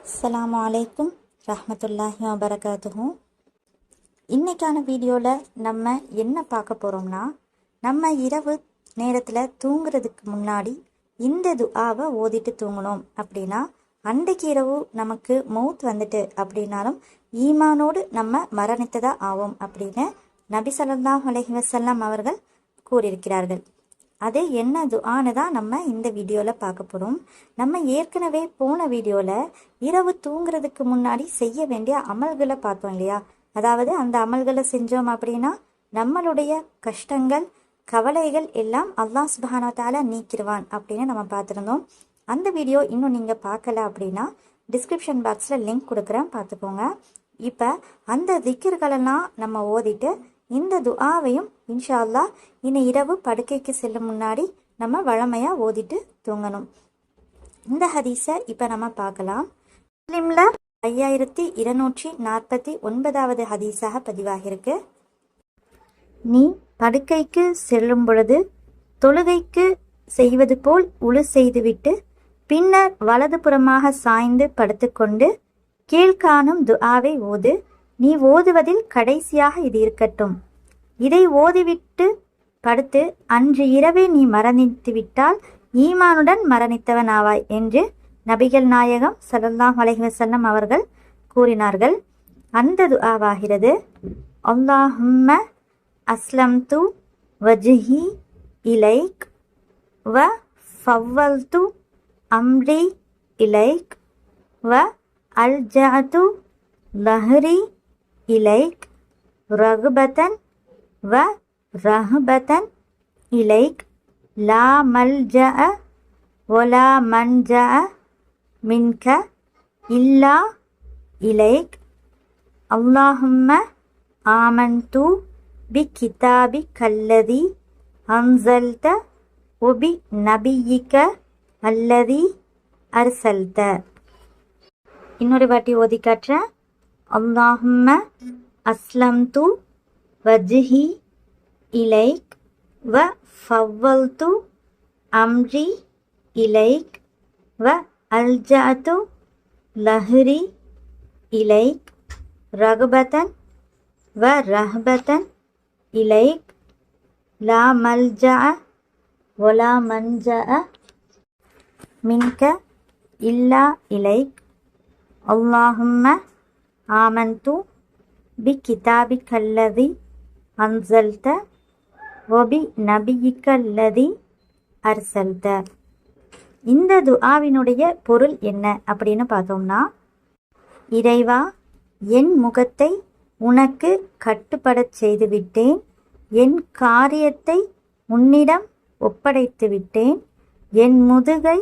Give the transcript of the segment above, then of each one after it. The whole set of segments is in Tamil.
அஸ்லாம் வலைக்கும் ரஹ்மத்துல்லாஹி வபரகாத்துஹு. இன்றைக்கான வீடியோவில் நம்ம என்ன பார்க்க போகிறோம்னா நம்ம இரவு நேரத்தில் தூங்குறதுக்கு முன்னாடி இந்த துஆவை ஓதிட்டு தூங்கணும். அப்படின்னா அன்றைக்கு இரவு நமக்கு மௌத் வந்துட்டு அப்படின்னாலும் ஈமானோடு நம்ம மரணித்ததாக ஆவோம் அப்படின்னு நபி சல்லாஹ் அலஹி வசல்லாம் அவர்கள் கூறியிருக்கிறார்கள். அது என்ன ஆனதான் தான் நம்ம இந்த வீடியோவில் பார்க்க போகிறோம் நம்ம ஏற்கனவே போன வீடியோவில் இரவு தூங்குறதுக்கு முன்னாடி செய்ய வேண்டிய அமல்களை பார்த்தோம் இல்லையா? அதாவது அந்த அமல்களை செஞ்சோம் அப்படின்னா நம்மளுடைய கஷ்டங்கள் கவலைகள் எல்லாம் அல்லாஹ் சுபஹானஹு நீக்கிடுவான் அப்படின்னு நம்ம பார்த்துருந்தோம். அந்த வீடியோ இன்னும் நீங்கள் பார்க்கல அப்படின்னா டிஸ்கிரிப்ஷன் பாக்ஸில் லிங்க் கொடுக்குறேன். பார்த்துக்கோங்க. இப்போ அந்த திக்கர்களெல்லாம் நம்ம ஓதிட்டு இந்த துஆவையும் இன்ஷா அல்லாஹ் இன்னும் இரவு படுக்கைக்கு செல்லும் முன்னாடி நம்ம வழமையாக ஓதிட்டு தூங்கணும். இந்த ஹதீஸை இப்போ நம்ம பார்க்கலாம். முஸ்லிம்ல ஐயாயிரத்தி இருநூற்றி நாற்பத்தி ஒன்பதாவது ஹதீஸாக பதிவாகியிருக்கு. நீ படுக்கைக்கு செல்லும் பொழுது தொழுகைக்கு செய்வது போல் உழு செய்துவிட்டு பின்னர் வலதுபுறமாக சாய்ந்து படுத்துக்கொண்டு கீழ்காணும் துஆவை ஓது. நீ ஓதுவதில் கடைசியாக இது இருக்கட்டும். இதை ஓதிவிட்டு படுத்து அன்று இரவே நீ மரணித்து விட்டால் ஈமானுடன் மரணித்தவன் ஆவாய் என்று நபிகள் நாயகம் சலல்லாஹ் அலைஹி அவர்கள் கூறினார்கள். அந்த துஆவாகிறது அல்லாஹும்ம அஸ்லம்து வஜ்ஹி இலைக் வ ஃபவ்வல் து அம்ரி இலைக் வ அல்ஜாது லஹ்ரி இலைக் ரகுபதன் வ ரஹபதன் இலைக் லா மல்ஜ ஒலா மன்ஜ மின்க இல்லா இலைக் அல்லாஹும்ம ஆமன்து பி கிதாபி கல்லதி அன்சல்த ஒபி நபியிக்க அல்லதி அர்சல்த. இன்னொரு வாட்டி ஓதி அல்லாஹும்ம அஸ்லம்து வஜ்ஹி இலைக் வ ஃபவ்வல் து அம்ரி இலைக் வ அல்ஜஅது லஹ்ரி இலைக் ரகுபதன் வ ரஹ்பதன் இலைக் லா மல்ஜா ஒலா மன்ஜஅ மின்க இல்லா இலைக் ஆமந்து பி கிதாபி கல்லதி அன்சல்த ஒபி நபியிக்கல்லதி அர்சல்த. இந்த துஆவினுடைய பொருள் என்ன அப்படின்னு பார்த்தோம்னா இறைவா என் முகத்தை உனக்கு கட்டுப்படச் செய்துவிட்டேன். என் காரியத்தை உன்னிடம் ஒப்படைத்து விட்டேன் என் முதுகை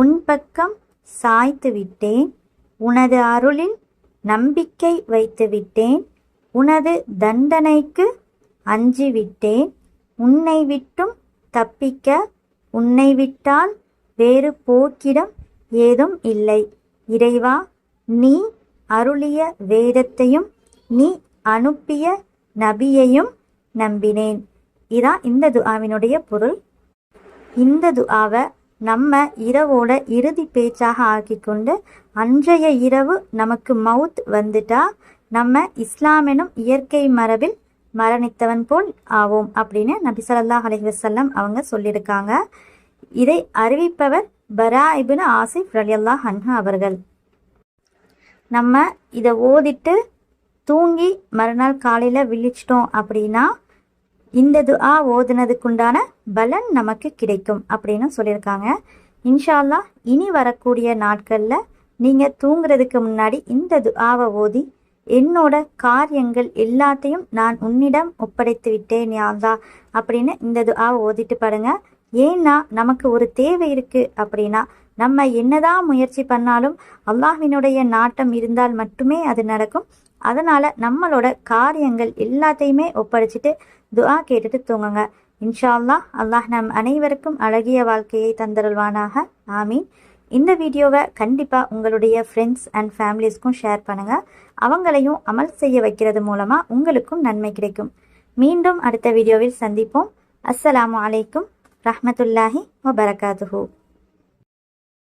உன் பக்கம் சாய்த்து விட்டேன் உனது அருளில் நம்பிக்கை வைத்துவிட்டேன். உனது தண்டனைக்கு அஞ்சிவிட்டேன். உன்னை விட்டும் தப்பிக்க உன்னை விட்டால் வேறு போக்கிடம் ஏதும் இல்லை. இறைவா நீ அருளிய வேதத்தையும் நீ அனுப்பிய நபியையும் நம்பினேன். இதான் இந்த துஆவினுடைய பொருள். இந்த துஆவை நம்ம இரவோட இறுதி பேச்சாக ஆக்கிக்கொண்டு அன்றைய இரவு நமக்கு மவுத் வந்துட்டா நம்ம இஸ்லாமெனும் இயற்கை மரபில் மரணித்தவன் போல் ஆவோம் அப்படின்னு நபி ஸல்லல்லாஹு அலைஹி அவங்க சொல்லியிருக்காங்க. இதை அறிவிப்பவர் பரா இபின் ஆசிப் ரலியல்லா ஹன்ஹா அவர்கள். நம்ம இதை ஓதிட்டு தூங்கி மறுநாள் காலையில் விழிச்சிட்டோம் அப்படின்னா இந்த துஆ ஓதுனதுக்குண்டான பலன் நமக்கு கிடைக்கும் அப்படின்னு சொல்லியிருக்காங்க. இன்ஷால்லா இனி வரக்கூடிய நாட்களில் நீங்கள் தூங்குறதுக்கு முன்னாடி இந்த துஆவை ஓதி என்னோட காரியங்கள் எல்லாத்தையும் நான் உன்னிடம் ஒப்படைத்து விட்டேன் யாழ்தா அப்படின்னு இந்த துஆவை ஓதிட்டு பாருங்க. ஏன்னா நமக்கு ஒரு தேவை இருக்குது அப்படின்னா நம்ம என்னதான் முயற்சி பண்ணாலும் அல்லாஹ்வினுடைய நாட்டம் இருந்தால் மட்டுமே அது நடக்கும். அதனால் நம்மளோட காரியங்கள் எல்லாத்தையுமே ஒப்படைச்சிட்டு துஆ கேட்டுட்டு தூங்குங்க. இன்ஷா அல்லாஹ் அல்லாஹ் நம் அனைவருக்கும் அழகிய வாழ்க்கையை தந்தருள்வானாக. ஆமீன். இந்த வீடியோவை கண்டிப்பாக உங்களுடைய ஃப்ரெண்ட்ஸ் அண்ட் ஃபேமிலிஸ்க்கும் ஷேர் பண்ணுங்கள் அவங்களையும் அமல் செய்ய வைக்கிறது மூலமாக உங்களுக்கும் நன்மை கிடைக்கும். மீண்டும் அடுத்த வீடியோவில் சந்திப்போம். அஸ்ஸலாமு அலைக்கும் ரஹமத்துல்லாஹி வபரகாத்துஹூ.